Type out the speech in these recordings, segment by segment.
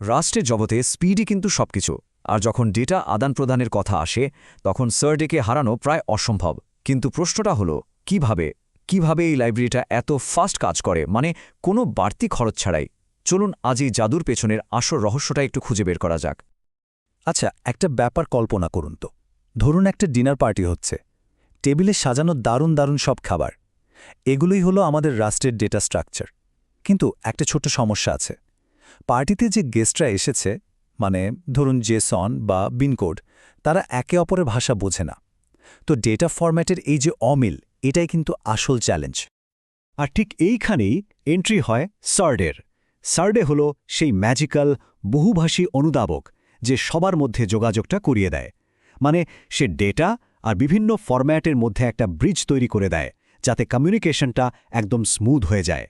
রাষ্ট্রের জগতে স্পিডই কিন্তু সবকিছু। আর যখন ডেটা আদান প্রদানের কথা আসে, তখন সার্ডেকে হারানো প্রায় অসম্ভব। কিন্তু প্রশ্নটা হলো, কীভাবে? কীভাবে এই লাইব্রেরিটা এত ফাস্ট কাজ করে? মানে কোনো বাড়তি খরচ ছাড়াই। চলুন আজ এই জাদুর পেছনের আসল রহস্যটা একটু খুঁজে বের করা যাক। আচ্ছা একটা ব্যাপার কল্পনা করুন তো। ধরুন একটা ডিনার পার্টি হচ্ছে। টেবিলে সাজানো দারুণ দারুণ সব খাবার। এগুলোই হলো আমাদের রাষ্ট্রের ডেটা স্ট্রাকচার। কিন্তু একটা ছোট্ট সমস্যা আছে। পার্টিতে যে গেস্টরা এসেছে মানে ধরুন জেসন বা বিনকোড, তারা একে অপরের ভাষা বোঝে না। তো ডেটা ফরম্যাটের এই যে অমিল, এটাই কিন্তু আসল চ্যালেঞ্জ আর ঠিক এইখানেই এন্ট্রি হয় সার্ডের সার্ডে হল সেই ম্যাজিক্যাল বহুভাষী অনুদাবক যে সবার মধ্যে যোগাযোগটা করিয়ে দেয়। মানে সে ডেটা আর বিভিন্ন ফরম্যাটের মধ্যে একটা ব্রিজ তৈরি করে দেয়, যাতে কমিউনিকেশনটা একদম স্মুথ হয়ে যায়।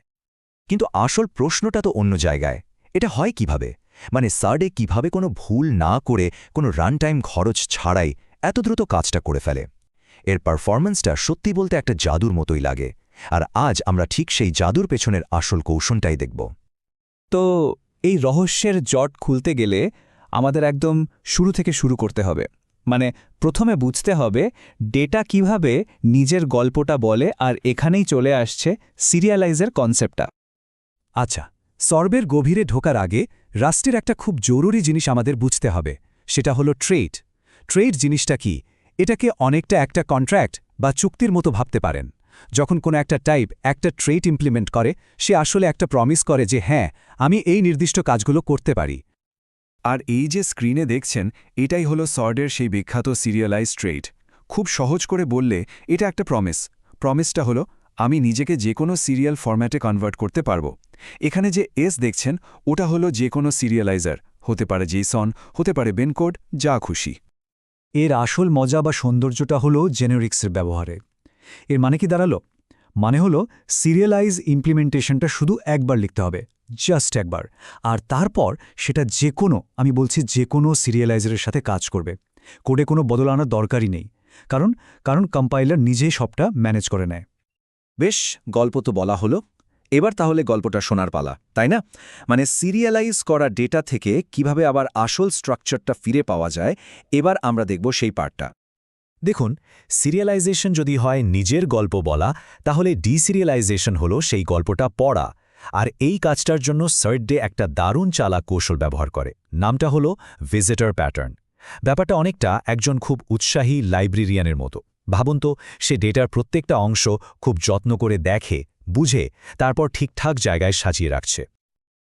কিন্তু আসল প্রশ্নটা তো অন্য জায়গায়। এটা হয় কীভাবে? মানে সার্ডে কীভাবে কোনো ভুল না করে কোনো রান টাইম খরচ ছাড়াই এত দ্রুত কাজটা করে ফেলে? এর পারফরম্যান্সটা সত্যি বলতে একটা জাদুর মতোই লাগে। আর আজ আমরা ঠিক সেই জাদুর পেছনের আসল কৌশলটাই দেখব। তো এই রহস্যের জট খুলতে গেলে আমাদের একদম শুরু থেকে শুরু করতে হবে। মানে প্রথমে বুঝতে হবে ডেটা কীভাবে নিজের গল্পটা বলে আর এখানেই চলে আসছে সিরিয়ালাইজের কনসেপ্টটা। আচ্ছা সর্বের গভীরে ঢোকার আগে রাষ্ট্রের একটা খুব জরুরি জিনিস আমাদের বুঝতে হবে, সেটা হলো ট্রেড। ট্রেড জিনিসটা কি? এটাকে অনেকটা একটা কন্ট্র্যাক্ট বা চুক্তির মতো ভাবতে পারেন। যখন কোনো একটা টাইপ একটা ট্রেড ইমপ্লিমেন্ট করে, সে আসলে একটা প্রমিস করে যে হ্যাঁ আমি এই নির্দিষ্ট কাজগুলো করতে পারি। আর এই যে স্ক্রিনে দেখছেন, এটাই হলো সর্ডের সেই বিখ্যাত সিরিয়ালাইজ ট্রেড। খুব সহজ করে বললে, এটা একটা প্রমিস। প্রমিসটা হলো, আমি নিজেকে যে কোনো সিরিয়াল ফরম্যাটে কনভার্ট করতে পারব। এখানে যে এস দেখছেন, ওটা হলো যে কোনো সিরিয়ালাইজার। হতে পারে জেসন, হতে পারে বেনকোড, যা খুশি। এর আসল মজা বা সৌন্দর্যটা হলো জেনেরিক্সের ব্যবহারে। এর মানে কি দাঁড়াল? মানে হলো সিরিয়ালাইজ ইমপ্লিমেন্টেশনটা শুধু একবার লিখতে হবে, জাস্ট একবার। আর তারপর সেটা যে কোনো, আমি বলছি যে কোনো সিরিয়ালাইজারের সাথে কাজ করবে। কোডে কোনো বদল আনার দরকারই নেই। কারণ কারণ কম্পাইলার নিজেই সবটা ম্যানেজ করে নেয়। বেশ, গল্প তো বলা হলো। এবার তাহলে গল্পটা শোনার পালা, তাই না? মানে সিরিয়ালাইজ করা ডেটা থেকে কীভাবে আবার আসল স্ট্রাকচারটা ফিরে পাওয়া যায়, এবার আমরা দেখব সেই পার্টটা। দেখুন, সিরিয়ালাইজেশন যদি হয় নিজের গল্প বলা, তাহলে ডিসিরিয়ালাইজেশন হলো সেই গল্পটা পড়া, আর এই কাজটার জন্য সার্ডে একটা দারুণ চালা কৌশল ব্যবহার করে, নামটা হলো ভিজিটর প্যাটার্ন। ব্যাপারটা অনেকটা একজন খুব উৎসাহী লাইব্রেরিয়ানের মতো। ভাবুন তো, সে ডেটার প্রত্যেকটা অংশ খুব যত্ন করে দেখে বুঝে তারপর ঠিকঠাক জায়গায় সাজিয়ে রাখছে।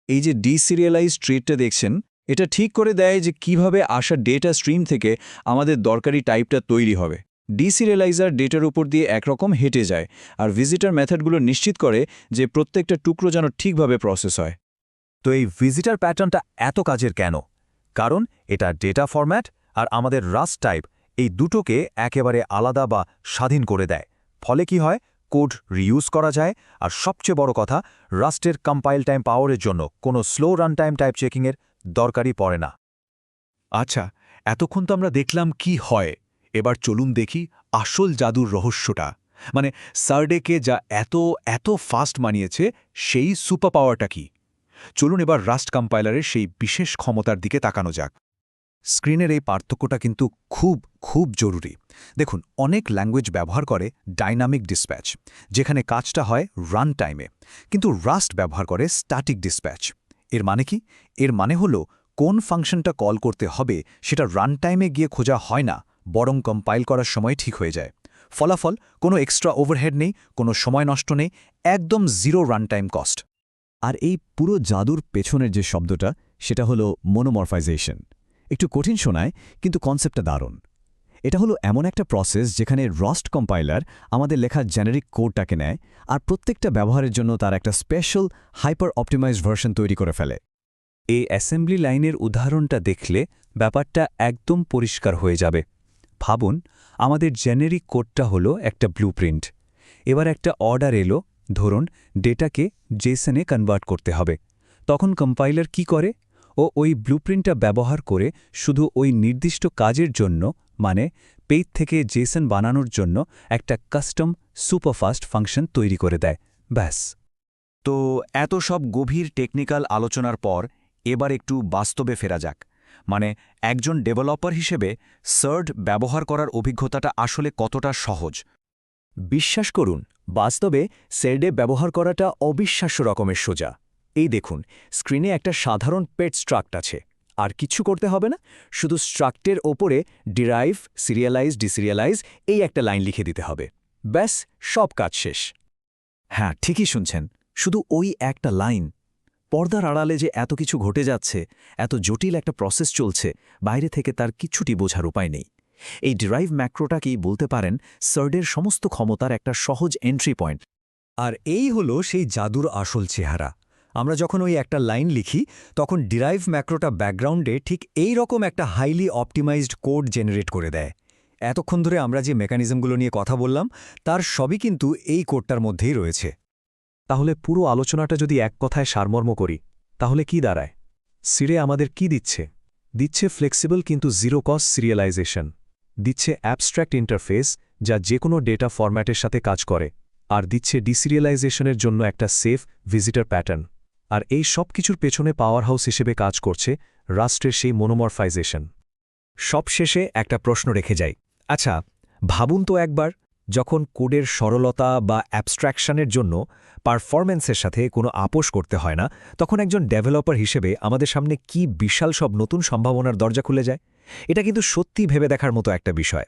এই যে ডিসিরিয়ালাইজ ট্রেডটা দেখছেন, এটা ঠিক করে দেয় যে কীভাবে আসা ডেটা স্ট্রিম থেকে আমাদের দরকারি টাইপটা তৈরি হবে। ডিসিরিয়ালাইজার ডেটার উপর দিয়ে একরকম হেঁটে যায় আর ভিজিটার মেথডগুলো নিশ্চিত করে যে প্রত্যেকটা টুকরো যেন ঠিকভাবে প্রসেস হয়। তো এই ভিজিটার প্যাটার্নটা এত কাজের কেন? কারণ এটা ডেটা ফরম্যাট আর আমাদের রাস্ট টাইপ এই দুটোকে একেবারে আলাদা বা স্বাধীন করে দেয়। ফলে কি হয়? কোড রিউজ করা যায়। আর সবচেয়ে বড় কথা রাস্টের কম্পাইল টাইম পাওয়ারের জন্য কোনো স্লো রান টাইম টাইপ চেকিংয়ের দরকারই পড়ে না। আচ্ছা এতক্ষণ তো আমরা দেখলাম কি হয়। এবার চলুন দেখি আসল জাদুর রহস্যটা। মানে সার্ডেকে যা এত এত ফাস্ট মানিয়েছে, সেই সুপার পাওয়ারটা কি? চলুন এবার রাস্ট কম্পাইলারের সেই বিশেষ ক্ষমতার দিকে তাকানো যাক। স্ক্রিনের এই পার্থক্যটা কিন্তু খুব খুব জরুরি। দেখুন, অনেক ল্যাঙ্গুয়েজ ব্যবহার করে ডাইনামিক ডিসপ্যাচ যেখানে কাজটা হয় রান টাইমে কিন্তু রাস্ট ব্যবহার করে স্ট্যাটিক ডিসপ্যাচ এর মানে কি? এর মানে হলো, কোন ফাংশনটা কল করতে হবে সেটা রান টাইমে গিয়ে খোঁজা হয় না, বরং কম্পাইল করার সময় ঠিক হয়ে যায়। ফলাফল, কোনো এক্সট্রা ওভারহেড নেই, কোনো সময় নষ্ট নেই, একদম জিরো রান টাইম কস্ট আর এই পুরো জাদুর পেছনের যে শব্দটা, সেটা হলো মনোমরফাইজেশন একটু কঠিন শোনায়, কিন্তু কনসেপ্টটা দারুণ। এটা হলো এমন একটা প্রসেস যেখানে রস্ট কম্পাইলার আমাদের লেখা জেনারিক কোডটাকে নেয় আর প্রত্যেকটা ব্যবহারের জন্য তার একটা স্পেশাল হাইপার অপটিমাইজড ভার্সন তৈরি করে ফেলে। এই অ্যাসেম্বলি লাইনের উদাহরণটা দেখলে ব্যাপারটা একদম পরিষ্কার হয়ে যাবে। ভাবুন, আমাদের জেনেরিক কোডটা হলো একটা ব্লুপ্রিন্ট এবার একটা অর্ডার এলো, ধরুন ডেটাকে জেসনে কনভার্ট করতে হবে। তখন কম্পাইলার কি করে? ও ওই ব্লুপ্রিন্টটা ব্যবহার করে শুধু ওই নির্দিষ্ট কাজের জন্য মানে পেজ থেকে জেসন বানানোর জন্য একটা কাস্টম সুপারফাস্ট ফাংশন তৈরি করে দেয়। ব্যাস। তো এত সব গভীর টেকনিক্যাল আলোচনার পর এবার একটু বাস্তবে ফেরা যাক। মানে একজন ডেভেলপার হিসেবে সার্ড ব্যবহার করার অভিজ্ঞতাটা আসলে কতটা সহজ? বিশ্বাস করুন, বাস্তবে সেরডে ব্যবহার করাটা অবিশ্বাস্য রকমের সোজা। এই দেখুন স্ক্রিনে একটা সাধারণ পেট স্ট্রাক্ট আছে। আর কিছু করতে হবে না, শুধু স্ট্রাক্টের ওপরে ডিরাইভ সিরিয়ালাইজ ডিসিরিয়ালাইজ এই একটা লাইন লিখে দিতে হবে। ব্যাস, সব কাজ শেষ। হ্যাঁ ঠিকই শুনছেন, শুধু ওই একটা লাইন পর্দার আড়ালে যে এত কিছু ঘটে যাচ্ছে, এত জটিল একটা প্রসেস চলছে, বাইরে থেকে তার কিছুটি বোঝার উপায় নেই। এই ডিরাইভ ম্যাক্রোটাকেই বলতে পারেন সার্ডের সমস্ত ক্ষমতার একটা সহজ এন্ট্রি পয়েন্ট আর এই হলো সেই জাদুর আসল চেহারা। আমরা যখন ওই একটা লাইন লিখি, তখন ডিরাইভ ম্যাক্রোটা ব্যাকগ্রাউন্ডে ঠিক এই রকম একটা হাইলি অপটিমাইজড কোড জেনারেট করে দেয়। এতক্ষণ ধরে আমরা যে মেকানিজমগুলো নিয়ে কথা বললাম, তার সবই কিন্তু এই কোডটার মধ্যেই রয়েছে। তাহলে পুরো আলোচনাটা যদি এক কথায় সারমর্ম করি, তাহলে কি দাঁড়ায়? সিরে আমাদের কি দিচ্ছে? দিচ্ছে ফ্লেক্সিবল কিন্তু জিরো কস্ট সিরিয়ালাইজেশন দিচ্ছে অ্যাবস্ট্র্যাক্ট ইন্টারফেস যা যে কোনো ডেটা ফরম্যাটের সাথে কাজ করে, আর দিচ্ছে ডিসিরিয়ালাইজেশনের জন্য একটা সেফ ভিজিটার প্যাটার্ন আর এই সব কিছুর পেছনে পাওয়ার হাউস হিসেবে কাজ করছে রাষ্ট্রের সেই মনোমরফাইজেশন সবশেষে একটা প্রশ্ন রেখে যাই। আচ্ছা ভাবুন তো একবার, যখন কোডের সরলতা বা অ্যাবস্ট্র্যাকশনের জন্য পারফরম্যান্সের সাথে কোনো আপোষ করতে হয় না, তখন একজন ডেভেলপার হিসেবে আমাদের সামনে কি বিশাল সব নতুন সম্ভাবনার দরজা খুলে যায়? এটা কিন্তু সত্যি ভেবে দেখার মতো একটা বিষয়।